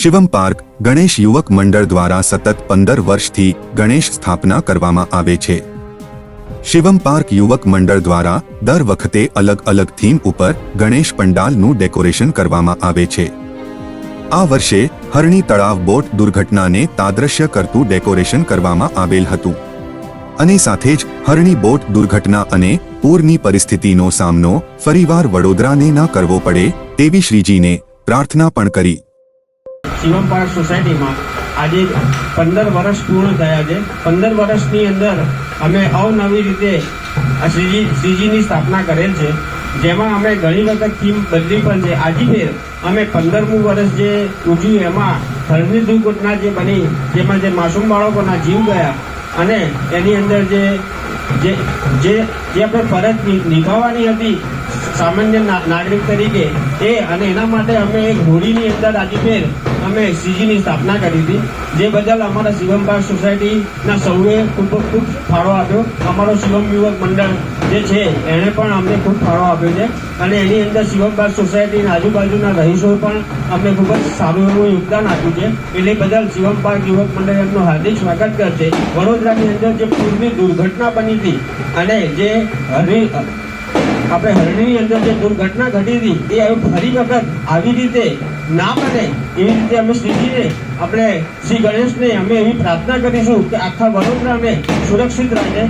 Shivam park Ganesh યુવક મંડળ દ્વારા સતત પંદર વર્ષથી ગણેશ સ્થાપના કરવામાં આવે છે. શિવમ પાર્ક યુવક મંડળ દ્વારા દર વખતે અલગ અલગ થીમ ઉપર ગણેશ પંડાલનું ડેકોરેશન કરવામાં આવે છે. આ વર્ષે હરણી તળાવ બોટ દુર્ઘટનાને તાદ્રશ્ય કરતું ડેકોરેશન કરવામાં આવેલ હતું. અને સાથે જ હરણી બોટ દુર્ઘટના અને પૂરની પરિસ્થિતિનો સામનો ફરીવાર વડોદરાને ન કરવો પડે તેવી શ્રીજીને પ્રાર્થના પણ કરી. શિવમ પાર્ક સોસાયટીમાં આજે પંદર વર્ષ પૂર્ણ થયા છે. પંદર વર્ષની અંદર અમે અવનવી રીતે શ્રીજી, શ્રીજીની સ્થાપના કરેલ છે. જેમાં અમે ઘણી વખત થીમ બદલી પણ છે. આજે ફેર અમે પંદરમું વર્ષ જે ઉજવ્યું, એમાં ધર્મની દુર્ઘટના જે બની, જેમાં જે માસૂમ બાળકોના જીવ ગયા અને એની અંદર જે જે જે આપણે ફરજ નિભાવવાની હતી સામાન્ય નાગરિક તરીકે, એ અને એના માટે અમે એક હોળીની અંદર આજે ફેર અમે શ્રીજીની સ્થાપના કરી હતી. જે બદલ અમારા શિવમ પાર્ક સોસાયટીના સૌએ ખૂબ ખૂબ ફાળો આપ્યો. અમારો શિવમ યુવક મંડળ જે છે, એણે પણ અમને ખૂબ ફાળો આપ્યો છે. અને એની અંદર શિવમ પાર્ક સોસાયટીના આજુબાજુના રહીશોએ પણ અમને ખૂબ જ સારું એવું યોગદાન આપ્યું છે. એટલે બદલ શિવમ પાર્ક યુવક મંડળ એમનું હાર્દિક સ્વાગત કરશે. વડોદરાની અંદર જે પૂરની દુર્ઘટના બની હતી અને જે હરી આપણે હરણીની અંદર જે દુર્ઘટના ઘટી હતી, એ ફરી વખત આવી રીતે ના બને એવી રીતે અમે શ્રીજીને, આપણે શ્રી ગણેશને અમે એવી પ્રાર્થના કરીશું કે આખા વડોદરાને સુરક્ષિત રાખે